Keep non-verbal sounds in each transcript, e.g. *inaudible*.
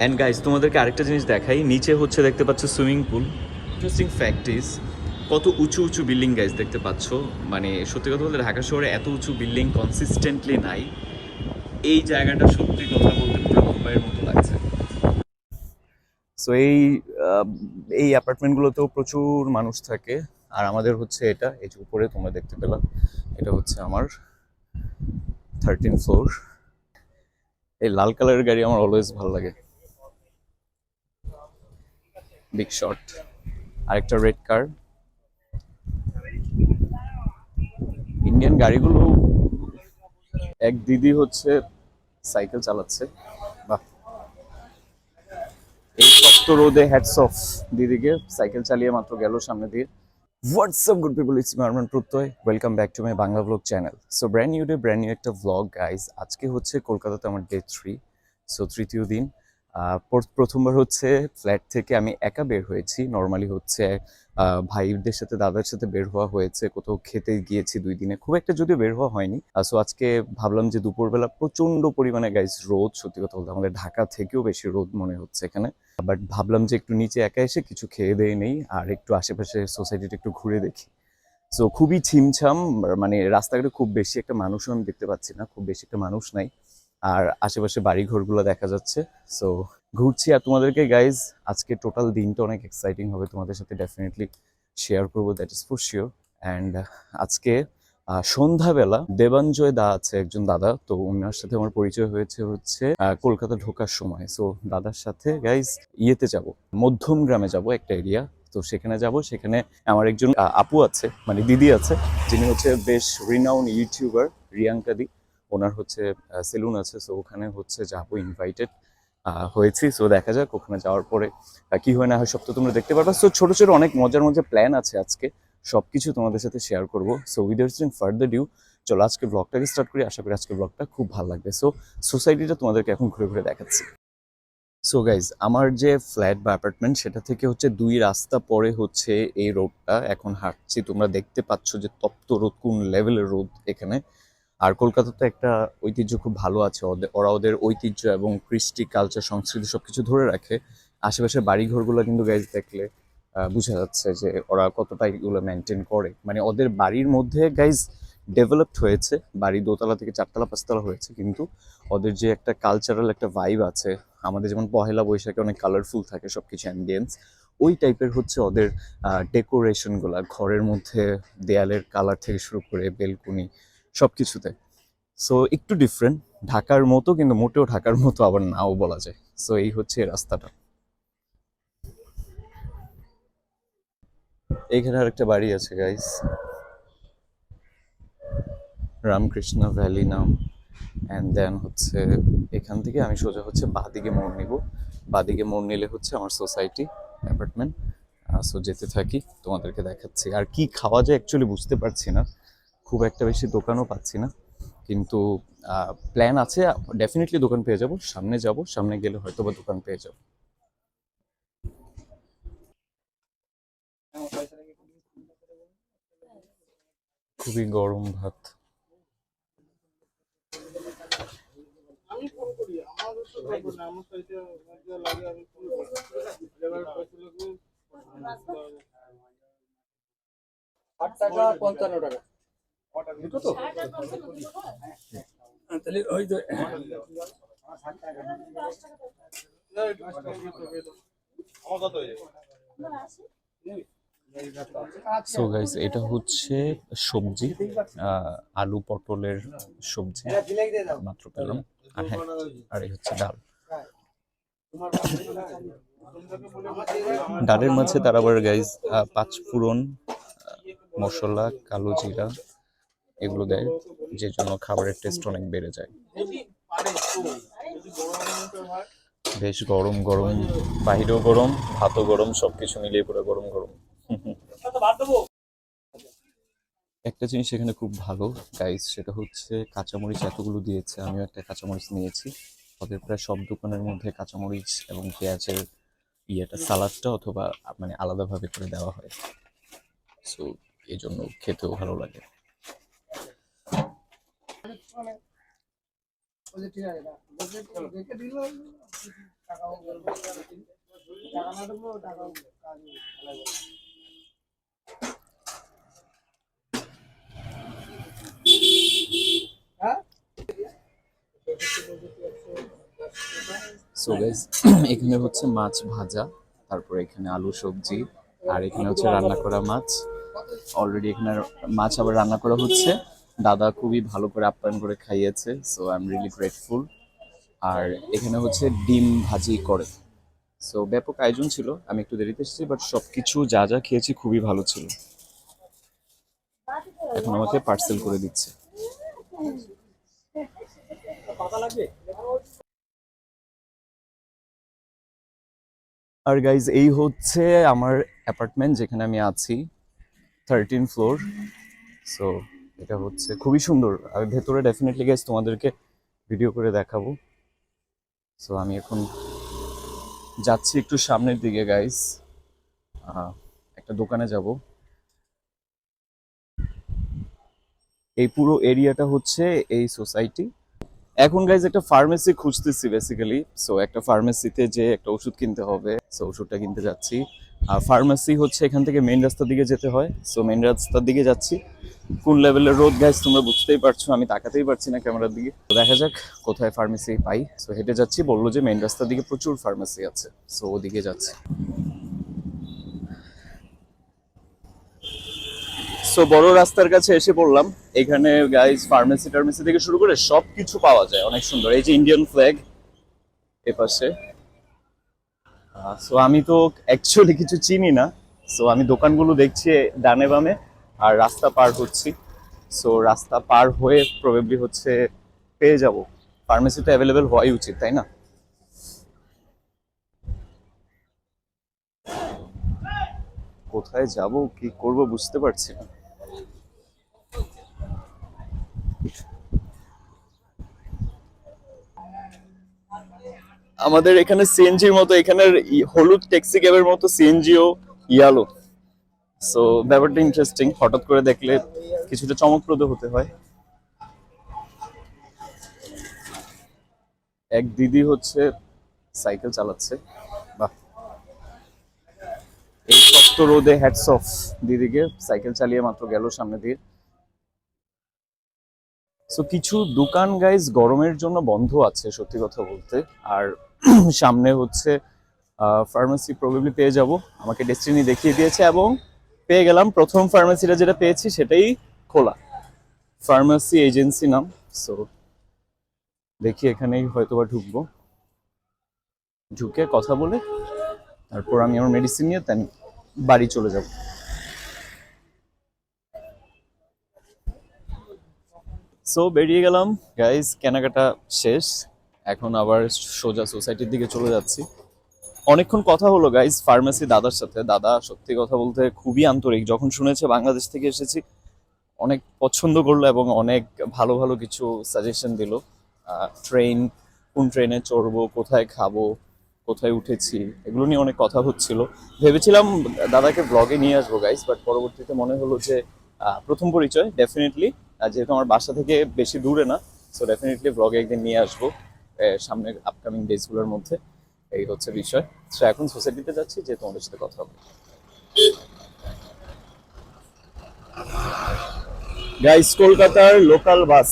And guys তোমাদেরকে আরেকটা জিনিস দেখাই। নিচে হচ্ছে দেখতে পাচ্ছ swimming pool. Interesting fact is কত উঁচু উঁচু বিল্ডিং গাইজ দেখতে পাচ্ছ। মানে সত্যি কথা বলতে ঢাকা শহরে এত উঁচু বিল্ডিং কনসিস্টেন্টলি নাই। এই জায়গাটা সত্যি কথা বলতে পুরো মুম্বাইয়ের মতো লাগছে। সো এই এই অ্যাপার্টমেন্টগুলোতেও প্রচুর মানুষ থাকে। আর আমাদের হচ্ছে এটা, এই যে উপরে তোমরা দেখতে পেলাম এটা হচ্ছে আমার থার্টিন ফ্লোর এই লাল কালারের গাড়ি আমার অলওয়েজ ভালো লাগে। বিগ শট আরেকটা রেড কার ইন্ডিয়ান গাড়িগুলো এক দিদি হচ্ছে সাইকেল চালাচ্ছে। বাহ। এই শক্ত রোদে হ্যাটস অফ দিদিকে সাইকেল চালিয়ে মাত্র গেল সামনে দিয়ে। What's up good people it's মারমান Pratyay welcome back to my Bangla vlog channel so brand new day brand new একটা ভ্লগ গাইজ আজকে হচ্ছে কলকাতাতে আমার ডে থ্রি সো তৃতীয় দিন। প্রথমবার হচ্ছে ফ্ল্যাট থেকে আমি একা বের হয়েছি। নর্মালি হচ্ছে ভাইদের সাথে, দাদার সাথে বের হওয়া হয়েছে। কোথাও খেতে গিয়েছি দুই দিনে। খুব একটা যদিও বের হওয়া হয়নি। সো আজকে ভাবলাম যে দুপুরবেলা প্রচণ্ড পরিমাণে গাইজ রোদ। সত্যি কথা বলতে আমাদের ঢাকা থেকেও বেশি রোদ মনে হচ্ছে এখানে। বাট ভাবলাম যে একটু নিচে একা এসে কিছু খেয়ে দিয়ে নেই আর একটু আশেপাশে সোসাইটিটা একটু ঘুরে দেখি। সো খুবই ছিমছাম মানে রাস্তাঘাটে খুব বেশি একটা মানুষও আমি দেখতে পাচ্ছি না। খুব বেশি একটা মানুষ নাই। আর আশেপাশে বাড়ি ঘরগুলো দেখা যাচ্ছে। সো ঘুরছি। আর তোমাদেরকে গাইজ আজকে টোটাল দিনটা অনেক এক্সাইটিং হবে। তোমাদের সাথে ডেফিনেটলি শেয়ার করব that is for sure and আজকে সন্ধ্যাবেলা দেবাঞ্জয় দা আছে একজন দাদা। তো ওনার সাথে আমার পরিচয় হয়েছে হচ্ছে কলকাতা ঢোকার সময়। সো দাদার সাথে গাইজ ইয়েতে যাব, মধ্যম গ্রামে যাব একটা এরিয়া তো সেখানে যাব। সেখানে আমার একজন আপু আছে মানে দিদি আছে। যিনি হচ্ছে বেশ রিনাউন ইউটিউবার রিয়াঙ্কা দি। ওনার হচ্ছে সেলুন আছে সো ওখানে হচ্ছে যাব ইনভাইটেড হয়েছি। সো দেখা যাক, ওখানে যাওয়ার পরে কি হয় না হয় সব তো তোমরা দেখতে পারবা। সো ছোট ছোট অনেক মজার মজার প্ল্যান আছে আজকে। সবকিছু তোমাদের সাথে শেয়ার করব। So without in further due চলো আজকে ব্লগটাকে স্টার্ট করি। আশা করি আজকে ব্লগটা খুব ভালো লাগবে। সো সোসাইটিটা তোমাদেরকে এখন ঘুরে ঘুরে দেখাচ্ছি। সো গাইজ আমার যে ফ্ল্যাট বা অ্যাপার্টমেন্ট সেটা থেকে হচ্ছে দুই রাস্তা পরে হচ্ছে এই রোডটা এখন হাঁটছি। তোমরা দেখতে পাচ্ছ যে তপ্ত রোদ, কোন লেভেলের রোদ এখানে। আর কলকাতাতে একটা ঐতিহ্য খুব ভালো আছে। ওরা ওদের ঐতিহ্য এবং কৃষ্টি কালচার সংস্কৃতি সব কিছু ধরে রাখে। আশেপাশে বাড়িঘরগুলো কিন্তু গাইজ দেখলে বোঝা যাচ্ছে যে ওরা কতটা এগুলো মেনটেন করে। মানে ওদের বাড়ির মধ্যে গাইজ ডেভেলপড হয়েছে। বাড়ি দোতলা থেকে চারতলা, পাঁচতলা হয়েছে কিন্তু ওদের যে একটা কালচারাল একটা ভাইব আছে, আমাদের যেমন পহেলা বৈশাখে অনেক কালারফুল থাকে সবকিছু অ্যাম্বিয়েন্স ওই টাইপের হচ্ছে ওদের ডেকোরেশনগুলা ঘরের মধ্যে দেয়ালের কালার থেকে শুরু করে বেলকুনি সব কিছুতে সো একটু ডিফারেন্ট ঢাকার মতো কিন্তু মোটেও ঢাকার মতো আবার নাও বলা যায়। সো এই হচ্ছে রাস্তাটা। এইখানে আরেকটা বাড়ি আছে গাইস রামকৃষ্ণ ভ্যালি নাম। অ্যান্ড দেন হচ্ছে, এখান থেকে আমি সোজা হচ্ছে বাদিকে মোড় নিব। বাদিকে মোড় নিলে হচ্ছে আমার সোসাইটি, অ্যাপার্টমেন্ট। সো যেতে থাকি। তোমাদেরকে দেখাচ্ছি। আর কি খাওয়া যায় অ্যাকচুয়ালি বুঝতে পারছি না। খুব একটা বেশি দোকানও পাচ্ছি না। কিন্তু প্ল্যান আছে ডেফিনেটলি দোকান পেয়ে যাব, সামনে যাব, সামনে গেলে হয়তো বা দোকান পেয়ে যাব। খুবই গরম ভাত। আট টাকা পঞ্চান্ন টাকা। দুটো তো তাহলে ওই তো কত হয়ে সো গাইস এটা হচ্ছে সবজি আহ, আলু পটলের সবজি মাত্র পেলাম। আর হ্যাঁ আর এই হচ্ছে ডাল। ডালের মাঝে তার আবার গাইজ পাঁচ ফোড়ন আহ, মশলা কালো জিরা এগুলো দেয়, যে জন্য খাবারের টেস্ট অনেক বেড়ে যায়। বেশ গরম গরম, বাহিরেও গরম, ভাতও গরম, সবকিছু মিলিয়ে পুরো গরম গরম। একটা জিনিস এখানে খুব ভালো গাইস সেটা হচ্ছে কাঁচামরিচ এতগুলো দিয়েছে, আমিও একটা কাঁচামরিচ নিয়েছি। ওদের প্রায় সব দোকানের মধ্যে কাঁচামরিচ এবং পেঁয়াজের ইয়েটা, সালাদটা অথবা মানে আলাদাভাবে করে দেওয়া হয়। সো এই জন্য খেতেও ভালো লাগে বলছে ঠিক আছে রাখ। দেখে- দেখে দিল টাকাও বলব টাকা না ঢুকলো টাকাও কাজ ভালো হবে। হ্যাঁ *clears throat* এখানে হচ্ছে মাছ ভাজা, তারপরে এখানে আলু, সবজি, আর এখানে হচ্ছে রান্না করা মাছ। অলরেডি এখানে মাছ আবার রান্না করা হচ্ছে। দাদা খুবই ভালো করে আপ্যায়ন করে খাইয়েছে so I am really grateful আর এখানে হচ্ছে ডিম ভাজি করে। সো ব্যাপক আয়োজন ছিল, আমি একটু দেরিতে এসেছি বাট সবকিছু যা যা খেয়েছি খুবই ভালো ছিল। এখন আমাকে পার্সেল করে দিচ্ছে। আর গাইজ এই হচ্ছে আমার অ্যাপার্টমেন্ট যেখানে আমি আছি থার্টিন ফ্লোর সো এটা হচ্ছে খুবই সুন্দর। আর ভেতরে ডেফিনেটলি গাইজ তোমাদেরকে ভিডিও করে দেখাবো। সো আমি এখন যাচ্ছি একটু সামনের দিকে গাইস একটা দোকানে যাব। এই পুরো এরিয়াটা হচ্ছে এই সোসাইটি এখন গাইজ একটা ফার্মেসি খুঁজতেছি বেসিক্যালি সো একটা ফার্মেসিতে যে একটা ওষুধ কিনতে হবে। সো ওষুধটা কিনতে যাচ্ছি। আর ফার্মেসি হচ্ছে এখান থেকে মেন রাস্তার দিকে যেতে হয়। সো মেন রাস্তার দিকে যাচ্ছি। কোন লেভেলের রোদ গাইজ তোমরা বুঝতেই পারছ, আমি তাকাতেই পারছি না ক্যামেরার দিকে। তো দেখা যাক কোথায় ফার্মেসি পাই। সো হেঁটে যাচ্ছি, বলল যে মেন রাস্তার দিকে প্রচুর ফার্মেসি আছে। সো ওদিকে যাচ্ছি। সো বড় রাস্তার কাছে এসে পড়লাম। এখানে গাইজ ফার্মেসি টার্মেসি থেকে শুরু করে সব কিছু পাওয়া যায়। অনেক সুন্দর। এই যে ইন্ডিয়ান ফ্ল্যাগ এপাশে সো আমি তো অ্যাকচুয়ালি কিছু চিনি না। সো আমি দোকানগুলো দেখছি ডানে বামে। আর রাস্তা পার হচ্ছি। সো রাস্তা পার হয়ে প্রবেবলি হচ্ছে পেয়ে যাব। ফার্মেসি তো অ্যাভেলেবেল হওয়াই উচিত, তাই না? কোথায় যাব, কি করব বুঝতে পারছি না। আমাদের এখানে সিএনজির মতো, এখানের হলুদ ট্যাক্সি ক্যাবের মতো সিএনজিও ইয়ালো। সো ব্যাপারটা ইন্টারেস্টিং হঠাৎ করে দেখলে কিছুটা চমকপ্রদ হতে হয়। এক দিদি হচ্ছে সাইকেল চালাচ্ছে। বাহ। এই শক্ত রোদে হ্যাটস অফ দিদিকে। সাইকেল চালিয়ে মাত্র গেল সামনে দিয়ে। সো কিছু দোকান গাইজ গরমের জন্য বন্ধ আছে সত্যি কথা বলতে। আর সামনে হচ্ছে ফার্মেসি প্রবেবলি পেয়ে যাব। আমাকে ডেস্টিনি দেখিয়ে দিয়েছে এবং পেয়ে গেলাম। প্রথম ফার্মেসিটা যেটা পেয়েছি সেটাই খোলা। ফার্মেসি এজেন্সি নাম। সো দেখি এখানেই হয়তোবা ঢুকবো। ঢুকে কথা বলে, তারপর আমি আমার মেডিসিন নিয়ে তেন বাড়ি চলে যাব। সো বেরিয়ে গেলাম। গাইজ কেনাকাটা শেষ। এখন আবার সোজা সোসাইটির দিকে চলে যাচ্ছি। অনেকক্ষণ কথা হলো গাইজ ফার্মেসি দাদার সাথে। দাদা সত্যি কথা বলতে খুবই আন্তরিক। যখন শুনেছে বাংলাদেশ থেকে এসেছি, অনেক পছন্দ করল এবং অনেক ভালো ভালো কিছু সাজেশন দিল। ট্রেন কোন ট্রেনে চড়বো, কোথায় খাব, কোথায় উঠেছি, এগুলো নিয়ে অনেক কথা হচ্ছিল। ভেবেছিলাম দাদাকে ব্লগে নিয়ে আসব গাইজ বাট পরবর্তীতে মনে হলো যে প্রথম পরিচয় ডেফিনেটলি যেহেতু আমার বাসা থেকে বেশি দূরে না সো ডেফিনেটলি ব্লগে একদিন নিয়ে আসব সামনের আপকামিং ডেজগুলোর মধ্যে। এই হচ্ছে বিষয়। সো এখন সোসাইটিতে যাচ্ছি, যে তোমাদের সাথে কথা হবে। গাইস কলকাতার লোকাল বাস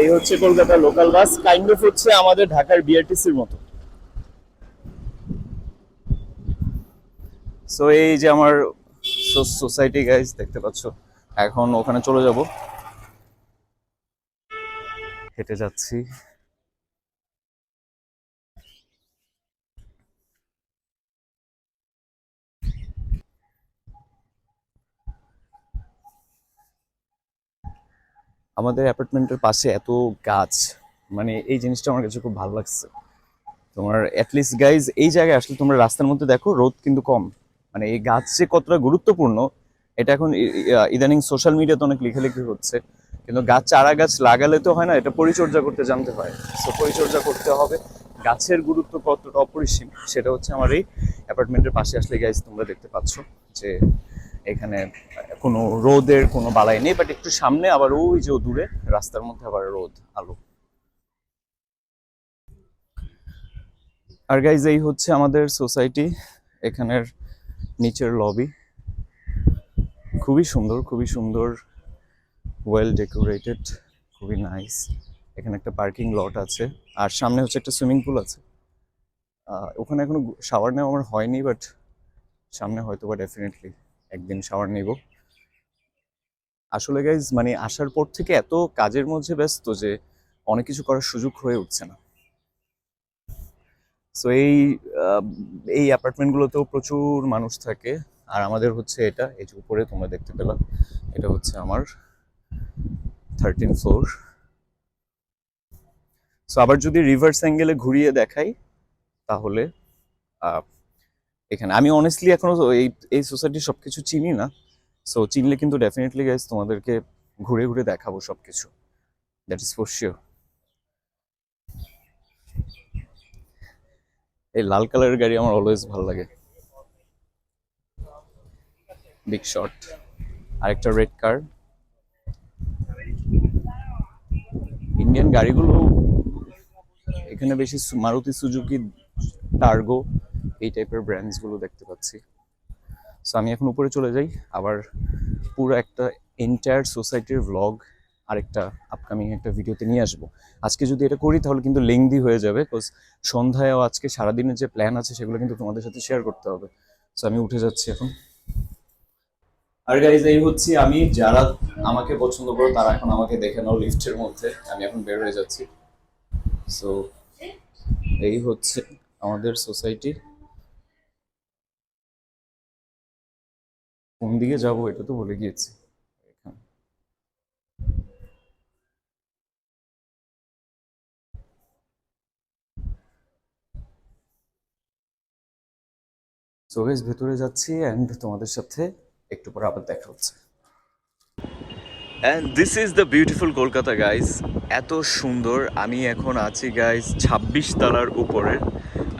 এই হচ্ছে কলকাতার লোকাল বাস কাইন্ড অফ হচ্ছে আমাদের ঢাকার বিআরটিসির মতো। সো এই যে আমার সোসাইটি গাইস দেখতে পাচ্ছ। এখন ওখানে চলে যাব। হেঁটে যাচ্ছি। আমাদের অ্যাপার্টমেন্টের পাশে এত গাছ মানে এই জিনিসটা আমার কাছে খুব ভালো লাগছে। তোমার অ্যাটলিস্ট গাইজ এই জায়গায় আসলে তোমরা রাস্তার মধ্যে দেখো, রোদ কিন্তু কম। মানে এই গাছ যে কতটা গুরুত্বপূর্ণ, এটা এখন ইদানিং সোশ্যাল মিডিয়াতে অনেক লেখালেখি হচ্ছে। কিন্তু গাছ, চারা গাছ লাগালে তো হয় না, এটা পরিচর্যা করতে জানতে হয়। সো পরিচর্যা করতে হবে। গাছের গুরুত্ব কতটা অপরিসীম, সেটা হচ্ছে আমার এই অ্যাপার্টমেন্টের পাশে আসলে গাইজ তোমরা দেখতে পাচ্ছ যে এখানে কোনো রোদের কোনো বালাই নেই বাট একটু সামনে আবার ওই যে দূরে, রাস্তার মধ্যে আবার রোদ, আলো। আর গাইজ এই হচ্ছে আমাদের সোসাইটি এখানের নিচের লবি খুবই সুন্দর খুবই সুন্দর ওয়েল ডেকোরেটেড খুবই নাইস এখানে একটা পার্কিং লট আছে, আর সামনে হচ্ছে একটা সুইমিং পুল আছে। ওখানে এখনও শাওয়ার নেওয়া আমার হয়নি বাট সামনে হয়তো বা ডেফিনেটলি একদিন শাওয়ার নেব। আসলে গাইজ মানে আসার পর থেকে এত কাজের মধ্যে ব্যস্ত যে অনেক কিছু করার সুযোগ হয়ে উঠছে না। সো এই এই অ্যাপার্টমেন্টগুলোতেও প্রচুর মানুষ থাকে আর আমাদের হচ্ছে এটা, এই যে উপরে তোমরা দেখতে পেলাম এটা হচ্ছে আমার থার্টিন ফ্লোর সো আবার যদি রিভার্স অ্যাঙ্গেলে ঘুরিয়ে দেখাই, তাহলে এখানে। আমি অনেস্টলি এখনও এই এই সোসাইটির সবকিছু চিনি না। সো চিনলে কিন্তু ডেফিনেটলি গাইজ তোমাদেরকে ঘুরে ঘুরে দেখাবো সবকিছু। দ্যাট ইজ ফর শিওর এই লাল কালারের গাড়ি আমার অলওয়েজ ভালো লাগে। বিগ শট আরেকটা রেড কার ইন্ডিয়ান গাড়িগুলো, এখানে বেশি মারুতি সুজুকি টার্গো এই টাইপের ব্র্যান্ডসগুলো দেখতে পাচ্ছি। সো আমি এখন উপরে চলে যাই। আবার পুরো একটা এন্টায়ার সোসাইটির ভ্লগ আরেকটা আপকামিং একটা ভিডিওতে নিয়ে আসব। আজকে যদি এটা করি, তাহলে কিন্তু লেংদি হয়ে যাবে বিকজ সন্ধ্যায়ও আজকে সারাদিনের যে প্ল্যান আছে, সেগুলো কিন্তু তোমাদের সাথে শেয়ার করতে হবে। সো আমি উঠে যাচ্ছি এখন। আর গাইজ এই হচ্ছে আমি। যারা আমাকে পছন্দ করো, তারা এখন আমাকে দেখে নাও লিফটের মধ্যে। আমি এখন বের হয়ে যাচ্ছি। সো এই হচ্ছে আমাদের সোসাইটি কোন দিকে যাব এটা তো বলে গিয়েছি। এখানে। ভেতরে যাচ্ছি অ্যান্ড তোমাদের সাথে একটু পরে আবার দেখা হচ্ছে। And this is the beautiful Kolkata guys এত সুন্দর। আমি এখন আছি গাইজ ছাব্বিশ তলার উপরে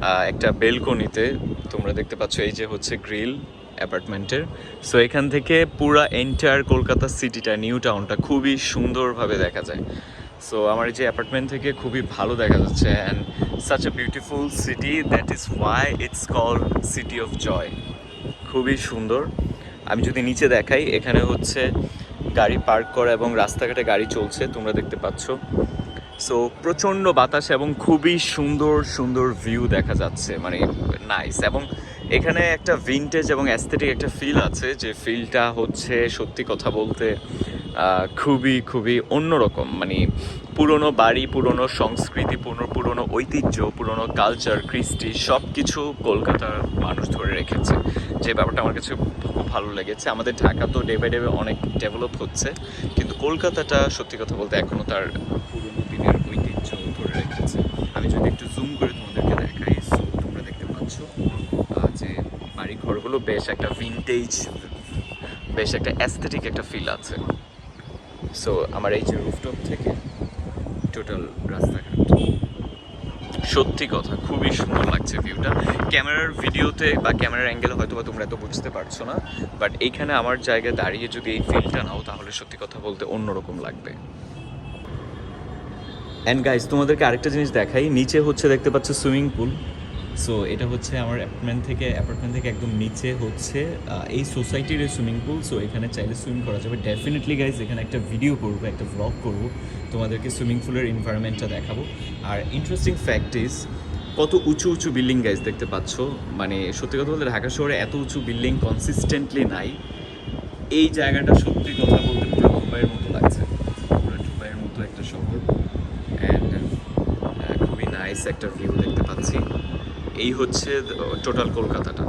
আহ, একটা বেলকনিতে তোমরা দেখতে পাচ্ছ এই যে হচ্ছে গ্রিল অ্যাপার্টমেন্টের। সো এখান থেকে পুরা এন্টায়ার কলকাতা সিটিটা নিউ টাউনটা খুবই সুন্দরভাবে দেখা যায়। সো আমার যে অ্যাপার্টমেন্ট থেকে খুবই ভালো দেখা যাচ্ছে and such a beautiful city that is why it's call city of joy খুবই সুন্দর। আমি যদি নিচে দেখাই, এখানে হচ্ছে গাড়ি পার্ক করা এবং রাস্তাঘাটে গাড়ি চলছে, তোমরা দেখতে পাচ্ছ। সো প্রচণ্ড বাতাস এবং খুবই সুন্দর সুন্দর ভিউ দেখা যাচ্ছে। মানে নাইস এবং এখানে একটা ভিনটেজ এবং অ্যাস্থেটিক একটা ফিল আছে, যে ফিলটা হচ্ছে সত্যি কথা বলতে খুবই খুবই অন্যরকম। মানে পুরনো বাড়ি, পুরনো সংস্কৃতি, পুরনো পুরনো ঐতিহ্য, পুরনো কালচার কৃষ্টি সব কিছু কলকাতার মানুষ ধরে রেখেছে। যে ব্যাপারটা আমার কাছে খুব ভালো লেগেছে। আমাদের ঢাকা তো ডে বাই ডে অনেক ডেভেলপ হচ্ছে, কিন্তু কলকাতাটা সত্যি কথা বলতে এখনও তার পুরনো দিনের ঐতিহ্য ধরে রেখেছে আমি যদি একটু জুম করে তোমাদেরকে দেখাই so তোমরা দেখতে পাচ্ছ আহ, যে বাড়ি ঘরগুলো বেশ একটা ভিনটেজ বেশ একটা অ্যাস্থেটিক একটা ফিল আছে। সো আমার এই যে রুফটপ থেকে টোটাল রাস্তাঘাট। সত্যি কথা, খুবই সুন্দর লাগছে ভিউটা ক্যামেরার ভিডিওতে বা ক্যামেরার অ্যাঙ্গেলে হয়তো বা তোমরা এত বুঝতে পারছ না বাট এইখানে আমার জায়গায় দাঁড়িয়ে যদি এই ফিলটা নাও, তাহলে সত্যি কথা বলতে অন্যরকম লাগবে। অ্যান্ড গাইজ তোমাদেরকে আরেকটা জিনিস দেখাই, নিচে হচ্ছে দেখতে পাচ্ছ সুইমিং পুল সো এটা হচ্ছে আমার অ্যাপার্টমেন্ট থেকে অ্যাপার্টমেন্ট থেকে একদম নিচে হচ্ছে এই সোসাইটির সুইমিং পুল সো এখানে চাইলে সুইম করা যাবে। ডেফিনেটলি গাইজ এখানে একটা ভিডিও করব, একটা ব্লগ করব। তোমাদেরকে সুইমিং পুলের এনভায়রনমেন্টটা দেখাবো। আর ইন্টারেস্টিং ফ্যাক্ট ইজ কত উঁচু উঁচু বিল্ডিং গাইজ দেখতে পাচ্ছ? মানে সত্যি কথা বলতে, ঢাকা শহরে এত উঁচু বিল্ডিং কনসিস্টেন্টলি নাই। এই জায়গাটা সত্যি কথা বলতে পুরো মুম্বাইয়ের মতো লাগছে। পুরো মুম্বাইয়ের মতো একটা শহর। অ্যান্ড খুবই নাইস একটা ভিউ দেখতে পাচ্ছি। এই হচ্ছে টোটাল কলকাতাটা।